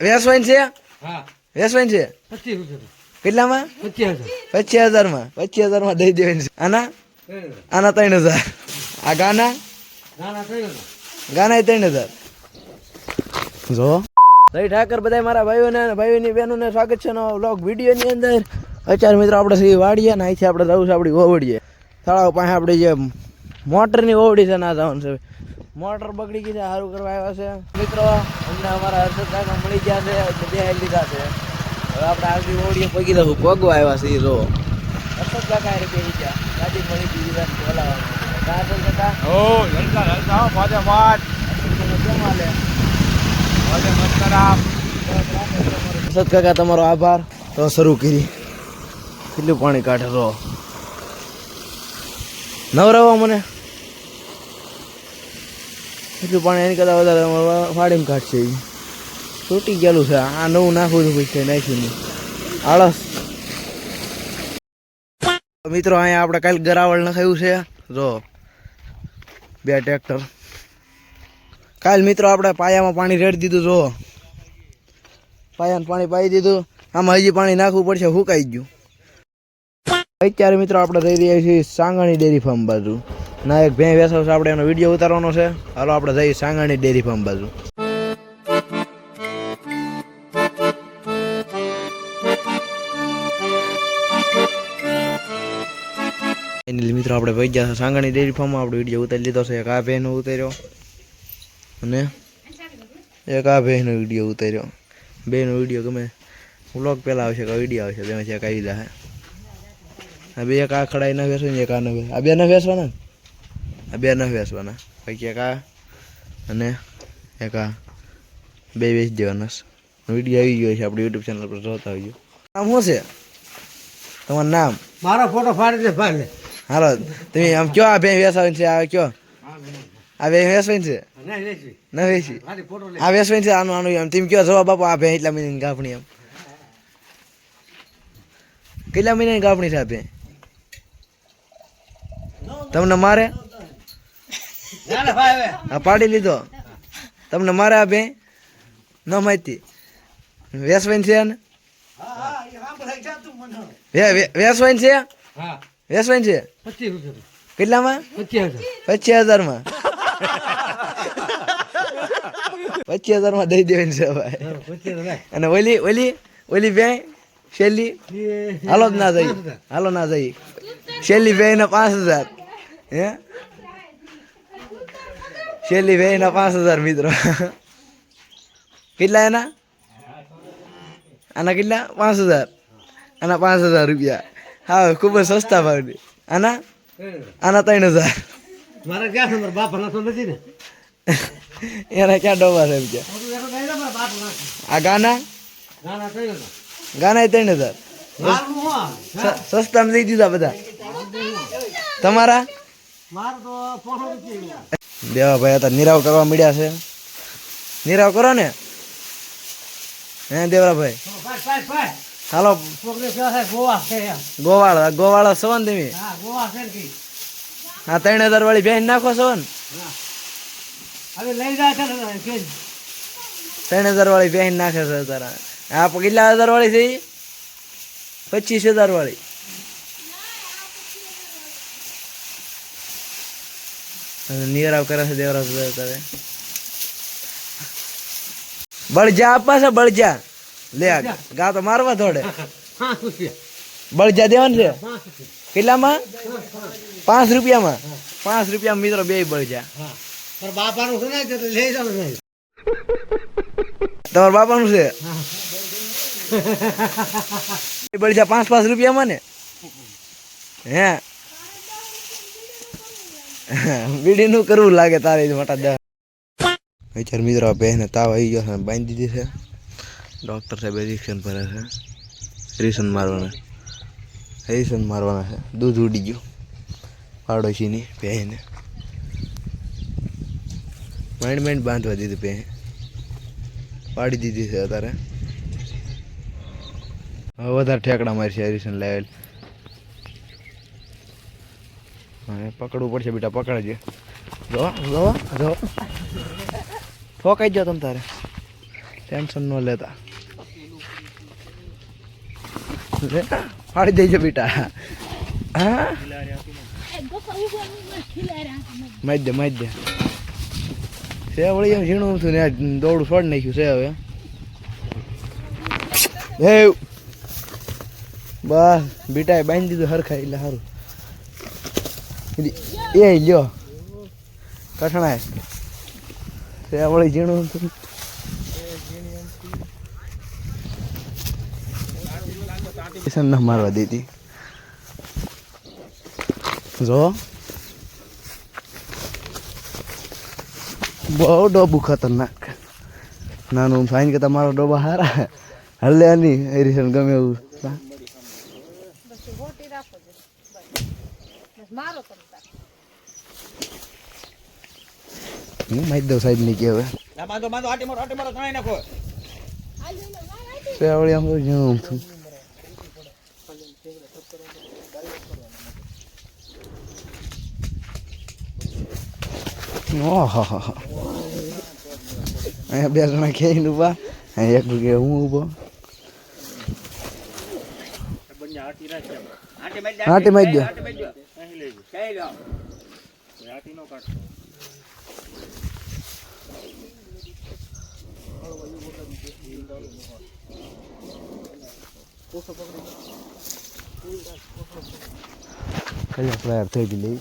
વેસવાઈન છે? વેસવાઈન છે? કેટલામાં? પચીસ હજાર. પચીસ હજારમાં. પચીસ હજારમાં દઈ દેવાની છે. આના? આના ત્રણ હજાર. આ ગાના? ના ના હજાર. ગાના ત્રણ હજાર. જો. જય ઠાકર બધા મારા ભાઈઓને અને ભાઈઓની બહેનોને સ્વાગત છે વ્લોગ વિડીયોની અંદર. અત્યારે મિત્રો આપણે શ્રી વાડીએ ને અહીંથી આપણે જવું છે આપણી ઓવડીએ. તળાવ પાસે આપણી જે મોટરની ઓવડી છે ના જવાનું છે. મોટર બગડી ગઈ છે સારું કરવા આવ્યા છે. મિત્રો અમને અમારા હર્ષદ કાકા મળી ગયા છે બે લીધા છે. હવે આપણે આગળ ઓવડીએ પગી દઉં પગવા આવ્યા છે જો. હર્ષદ કાકા એ બે ગયા. ગાડી મળી ગઈ છે બોલાવવાનું હર્ષદ કાકા? ઓ હલકા હલકા હો, ફાટ કેમ હાલે? મોજે મોજ કરાવ. હર્ષદ કાકા તમારો આભાર. તો શરૂ કરી. કેટલું પાણી કાઢે તો? નવરાવો મને? એટલું પાણી એની કરતાં વધારે અમારે વાડીમાં કાઢશે ઈ. તૂટી ગયેલું છે. આ નવું નાખવું છે કંઈ નાખ્યું નહીં. આળસ. મિત્રો, અહીંયા આપણે કાલે ગરાવળ નખાયું છે. જો, બે ટ્રેક્ટર. કાલ મિત્રો, આપણે પાયામાં પાણી રેડી દીધું, જો. પાયાને પાણી પાઈ દીધું. આમાં હજી પાણી નાખવું પડશે, હુકાઈ ગયું. અત્યારે મિત્રો, આપણે રહી રહ્યા છીએ સાંગાણી ડેરી ફાર્મ બાજુ. ના એક ભેં વેસાવ છે, આપણે એનો વીડિયો ઉતારવાનો છે. હાલો, આપણે જઈએ સાંગાણી ડેરી ફાર્મ બાજુ. એની મિત્રો, આપણે વહી ગયા છે સાંગાણી ડેરી ફાર્મમાં આપણે વીડિયો ઉતારી લીધો છે. એક આ ભેંનો ઉતાર્યો. અને એક આ ભેંનો વીડિયો ઉતાર્યો. બેનો વીડિયો ગમે. વ્લોગ પહેલાં આવશે કે વીડિયો આવશે? બેમાં છે કાંઈ જાય આ બે, એક આ ખડાઈ ન વેસવા ને એક આ ન આ બે ન વેસવાના ને? આ બે ન વેચવાના બાકી એક આ અને એક આ બે વેચી દેવાના વીડિયો આવી ગયો છે આપણે યુટ્યુબ ચેનલ પર જોતા આવજો. નામ શું છે? તમારું નામ? મારો ફોટો ફાડી દે ફાડ હાલો તમે આમ કયો આ બે વેચવાની છે આ કયો? આ બે વેચવાની છે? ના. વેચી આ વેચવાની છે આનું આનું એમ. તમે કયો જવાબ આપો આ બે એટલા મહિનાની કાપણી એમ. કેટલા મહિનાની કાપણી છે આ બે? તમને મારે? ના ના ભાઈ હવે. આ પાડી લીધો. તમને મારે આ બે ન માહિતી. વેસવાઈન છે ને? વેસવાઈન છે? હા. વેસવાઈન છે? કેટલામાં? પચીસ હજાર. પચીસ હજારમાં. પચીસ હજારમાં દઈ દેવાની છે ભાઈ. હા. અને ઓલી ઓલી ઓલી બે શેલી? હાલો જ ના જઈ હાલો ના જઈ શેલી બે ને પાંચ હજાર. હે? શેલી બે ના પાંચ હજાર મિત્રો. કેટલા એના? આના કેટલા? પાંચ હજાર. આના પાંચ હજાર રૂપિયા. હા ખૂબ જ સસ્તા ભાવની. આના? આના ત્રણ હજાર. મારા ક્યાં છે? મારા બાપ નાખતો નથી ને? એના ક્યાં ડોબા છે. આ ગાના? ગાના એ ત્રણ હજાર. સસ્તામાં દઈ દીધા બધા. તમારા? મારું તો દેવા ભાઈ હતા, નિરાવ કરવા મળ્યા છે. નિરાવ કરો ને. હે દેવરાભાઈ? ભાઈ ભાઈ ભાઈ હાલો. ગોવાળા. ગોવાળ તમે હા છે ને કઈ આ ત્રણ હજાર વાળી બેન નાખો છે ત્રણ હજાર વાળી બેન નાખે છે તારા પ- કેટલા હજાર વાળી છે પચીસ હજાર વાળી. નિરાવ કરે છે દેવરાજ તારે બળજા આપવા છે, બળજા. લે ગા તો મારવા થોડે બળજા દેવાનું છે કેટલામાં? પાંચ રૂપિયામાં. પાંચ રૂપિયા મિત્રો બે બળજા. તમારા બાપાનું છે? બળજા પાંચ પાંચ રૂપિયામાં ને? હે? બીડી નું કરવું લાગે તારે જ મોટા દહ. વિચાર મિત્રો બેન તાવ આવી ગયો છે બાંધી દીધી છે. ડૉક્ટર સાહેબ ઇન્જેક્શન ભરે છે. રિસન મારવાના રિસન મારવાના છે. દૂધ ઉડી ગયું. પાડોશીની બેને માઇન્ડ માઇન્ડ બાંધવા દીધું બે પાડી દીધી છે અત્યારે. વધારે ઠેકડા મારશે રિસન લેવલ. હવે પકડવું પડશે બેટા, પકડજે. જો જો જો. ઠોકાઈ જાઓ તમ તારે. ટેન્શન ન લેતા. ફાડી દેજો બેટા. હા? મારી દે મારી દે. છે વળી એમ ઝીણું હતું ને દોડું છોડી નાખ્યું છે હવે. હે. બસ, બેટાએ બાંધી દીધું હરખા એટલે સારું. એ લ્યો કઠણાય. તે વળી ઝીણું હતું. કિશન ના મારવા દેતી જો. બહુ ડોબું ખતરનાક. નાનું ફાઈન કે તમારો ડોબા હારા. હલે નહીં એરિશન ગમે એવું. હું મારી દઉં સાહેબની કે હવે બાંધો બાંધો આટી મારો આટી મારો ત્રણેય નાખો. સેવળી આમ તો જાણું છું. ઓહો અહીંયા બે જણા ખેઈને ઊભા એક કે હું ઊભો. આટી મારી દે, કલાક વાર થઈ ગઈ